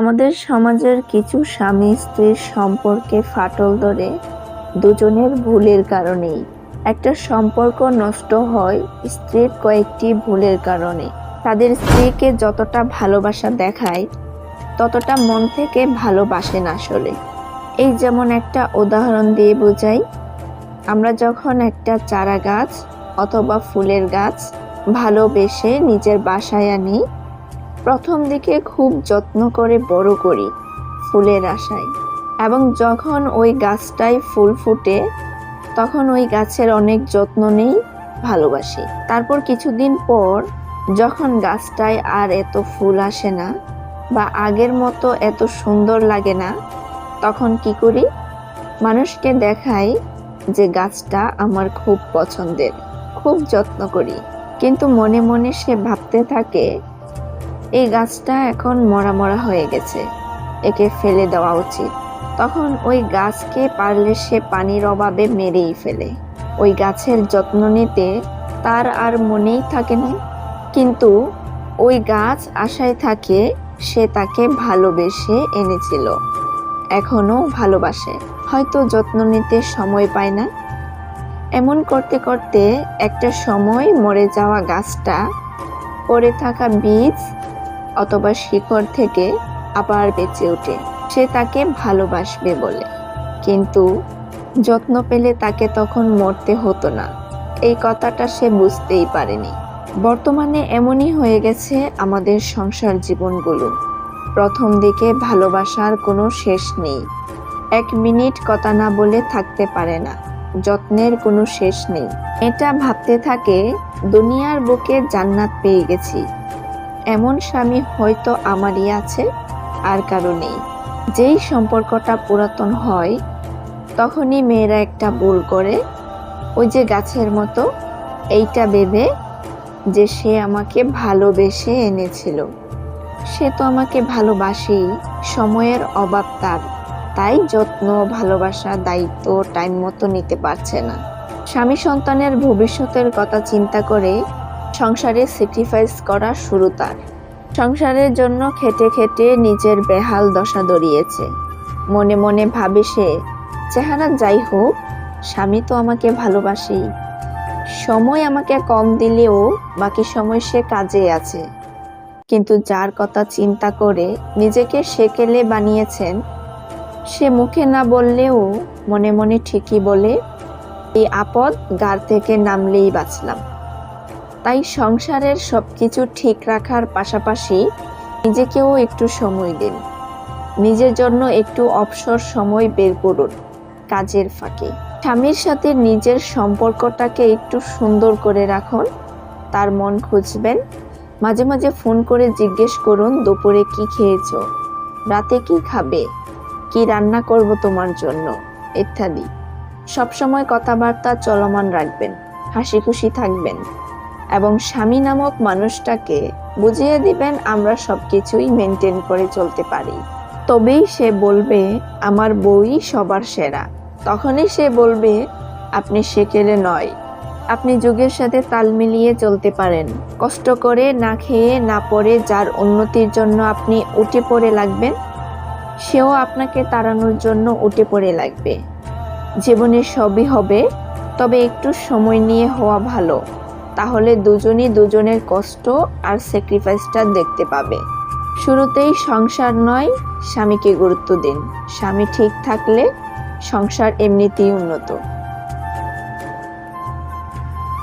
আমাদের সমাজের কিছু স্বামী স্ত্রীর সম্পর্কে ফাটল ধরে দুজনের ভুলের কারণেই। একটা সম্পর্ক নষ্ট হয় স্ত্রীর কয়েকটি ভুলের কারণে। তাদের স্ত্রীকে যতটা ভালোবাসা দেখায়, ততটা মন থেকে ভালোবাসে না আসলে। এই যেমন একটা উদাহরণ দিয়ে বোঝাই, আমরা যখন একটা চারা গাছ অথবা ফুলের গাছ ভালোবেসে নিজের বাসায় আনি প্রথম দিকে খুব যত্ন করে বড় করি ফুলের আশায়। এবং যখন ওই গাছটায় ফুল ফুটে, তখন ওই গাছের অনেক যত্ন নেই, ভালোবাসি। তারপর কিছুদিন পর যখন গাছটায় আর এত ফুল আসে না বা আগের মতো এত সুন্দর লাগে না, তখন কি করি? মানুষকে দেখাই যে গাছটা আমার খুব পছন্দের, খুব যত্ন করি। কিন্তু মনে মনে সে ভাবতে থাকে এই গাছটা এখন মরা মরা হয়ে গেছে। একে ফেলে দেওয়া উচিত। তখন ওই গাছকে পারলে সে পানির অভাবে মেরেই ফেলে। ওই গাছের যত্ন নিতে তার আর মনেই থাকে না। কিন্তু ওই গাছ আশায় থাকে সে তাকে ভালোবেসে এনেছিল। এখনও ভালোবাসে। হয়তো যত্ন নিতে সময় পায় না। এমন করতে করতে একটা সময় মরে যাওয়া গাছটা পড়ে থাকা বীজ অথবা শিকড় থেকে আবার বেঁচে ওঠে। সে তাকে ভালোবাসবে বলে। কিন্তু যত্ন পেলে তাকে তখন মরতে হতো না। এই কথাটা সে বুঝতেই পারেনি। বর্তমানে এমনই হয়ে গেছে আমাদের সংসার জীবনগুলো। প্রথম দিকে ভালোবাসার কোনো শেষ নেই। এক মিনিট কথা না বলে থাকতে পারে না। যত্নের কোনো শেষ নেই। এটা ভাবতে থাকে, দুনিয়ার বুকে জান্নাত পেয়ে গেছি। এমন স্বামী হয়তো আমারই আছে, আর কারও নেই। যেই সম্পর্কটা পুরাতন হয়, তখনই মেয়েরা একটা ভুল করে। ওই যে গাছের মতো, এইটা ভেবে যে সে আমাকে ভালোবেসে এনেছিল। সে তো আমাকে ভালোবাসেই, সময়ের অভাব তার। তাই যত্ন, ভালোবাসা, দায়িত্ব টাইম মতো নিতে পারছে না। স্বামী সন্তানের ভবিষ্যতের কথা চিন্তা করে সংসারে স্যাক্রিফাইস করা শুরু তার। সংসারের জন্য খেটে খেটে নিজের বেহাল দশা দড়িয়েছে। মনে মনে ভাবে সে, চেহারা যাই হোক, স্বামী তো আমাকে ভালোবাসেই। সময় আমাকে কম দিলেও বাকি সময় সে কাজে আছে। কিন্তু যার কথা চিন্তা করে নিজেকে সেকেলে বানিয়েছেন, সে মুখে না বললেও মনে মনে ঠিকই বলে, এই আপদ গার থেকে নামলেই বাঁচলাম। তাই সংসারের সব কিছু ঠিক রাখার পাশাপাশি নিজেকেও একটু সময় দিন। নিজের জন্য একটু অবসর সময় বের করুন কাজের ফাঁকে। স্বামীর সাথে নিজের সম্পর্কটাকে একটু সুন্দর করে রাখুন, তার মন খুঁজবেন। মাঝে মাঝে ফোন করে জিজ্ঞেস করুন, দুপুরে কি খেয়েছো? রাতে কি খাবে? কি রান্না করব তোমার জন্য? ইত্যাদি। সবসময় কথাবার্তা চলমান রাখবেন হাসি খুশি থাকবেন। এবং স্বামী নামক মানুষটাকে বুঝিয়ে দিবেন, আমরা সবকিছুই মেনটেন করে চলতে পারি। তবেই সে বলবে, আমার বই সবার সেরা। তখনই সে বলবে, আপনি সেকেলে নয়। আপনি যুগের সাথে তাল মিলিয়ে চলতে পারেন। কষ্ট করে না খেয়ে না পড়ে যার উন্নতির জন্য আপনি উঠে পড়ে লাগবেন, সেও আপনাকে তাড়ানোর জন্য উঠে পড়ে লাগবে। জীবনে সবই হবে, তবে একটু সময় নিয়ে হওয়া ভালো। তাহলে দুজনই দুজনের কষ্ট আর স্যাক্রিফাইসটা দেখতে পাবে। শুরুতেই সংসার নয়, স্বামীকে গুরুত্ব দিন। স্বামী ঠিক থাকলে সংসার এমনিতেই উন্নত।